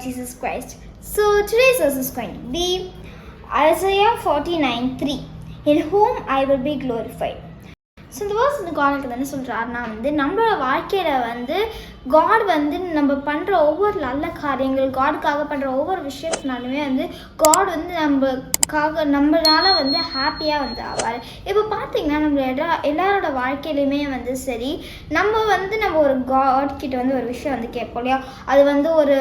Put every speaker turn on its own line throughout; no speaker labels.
Jesus Christ. So today's verse is going to be Isaiah 49 3. In whom I will be glorified. So இந்த verse வந்து காடுக்கு என்ன சொல்கிறாருன்னா வந்து நம்மளோட வாழ்க்கையில் வந்து காட் வந்து நம்ம பண்ணுற ஒவ்வொரு நல்ல காரியங்கள் காடுக்காக பண்ணுற ஒவ்வொரு விஷயத்தினாலுமே வந்து காட் வந்து நம்மக்காக நம்மளால வந்து ஹாப்பியாக வந்து ஆவார். இப்போ பார்த்தீங்கன்னா நம்ம எல்லா எல்லாரோட வாழ்க்கையிலையுமே வந்து சரி நம்ம வந்து நம்ம ஒரு காட் கிட்ட வந்து ஒரு விஷயம் வந்து கேட்போம் இல்லையா? அது வந்து ஒரு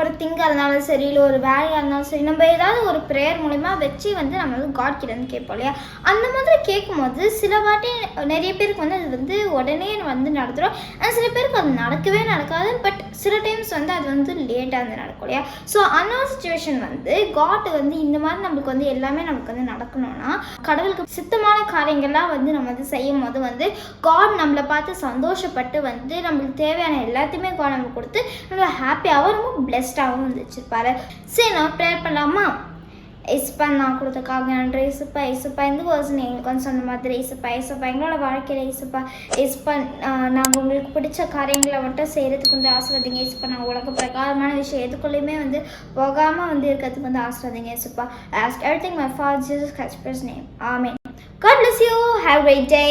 ஒரு திங்காக இருந்தாலும் சரி இல்லை ஒரு வேலையாக இருந்தாலும் சரி நம்ம ஏதாவது ஒரு ப்ரேயர் மூலிமா வச்சு வந்து நம்ம வந்து காட் கிட்ட வந்து கேட்போம் இல்லையா? அந்த மாதிரி கேட்கும்போது சில வாட்டி நிறைய பேருக்கு வந்து அது வந்து உடனே வந்து நடத்துகிறோம் ஆனால் சில பேருக்கு அது நடக்கவே நடக்காது. பட் சில டைம்ஸ் வந்து அது வந்து லேட்டாக வந்து நடக்கும் இல்லையா? ஸோ அந்த சுச்சுவேஷன் வந்து காட் வந்து இந்த மாதிரி நம்மளுக்கு வந்து எல்லாமே நமக்கு வந்து நடக்கணும்னா கடவுளுக்கு சித்தமான காரியங்கள்லாம் வந்து நம்ம வந்து செய்யும் போது வந்து காட் நம்மளை பார்த்து சந்தோஷப்பட்டு வந்து நம்மளுக்கு தேவையான எல்லாத்தையுமே காட் நம்ம கொடுத்து நம்மளை ஹாப்பியாகவும் ரொம்ப பிளெஸ்டாகவும் வந்து சரி நான் ப்ரேயர் பண்ணலாமா? இசுப்பா நான் கொடுத்தக்காக நன்றி. இசுப்பா இசுப்பா இந்த பர்சன் எங்களுக்கு கொஞ்சம் சொன்ன மாதிரி இசுப்பா இசுப்பா எங்களோட வாழ்க்கையில் இசுப்பா இசுப்பா நாங்கள் உங்களுக்கு பிடிச்ச காரியங்களை மட்டும் செய்கிறதுக்கு வந்து ஆசிர்வதிங்க இசுப்பா. நாங்கள் உலக பிரகாரமான விஷயம் எதுக்குள்ளேயுமே வந்து போகாமல் வந்து இருக்கிறதுக்கு வந்து ஆசிர்வதிங்க இசுப்பா. Asked everything my for Jesus Christ name amen God bless you. Have a great day.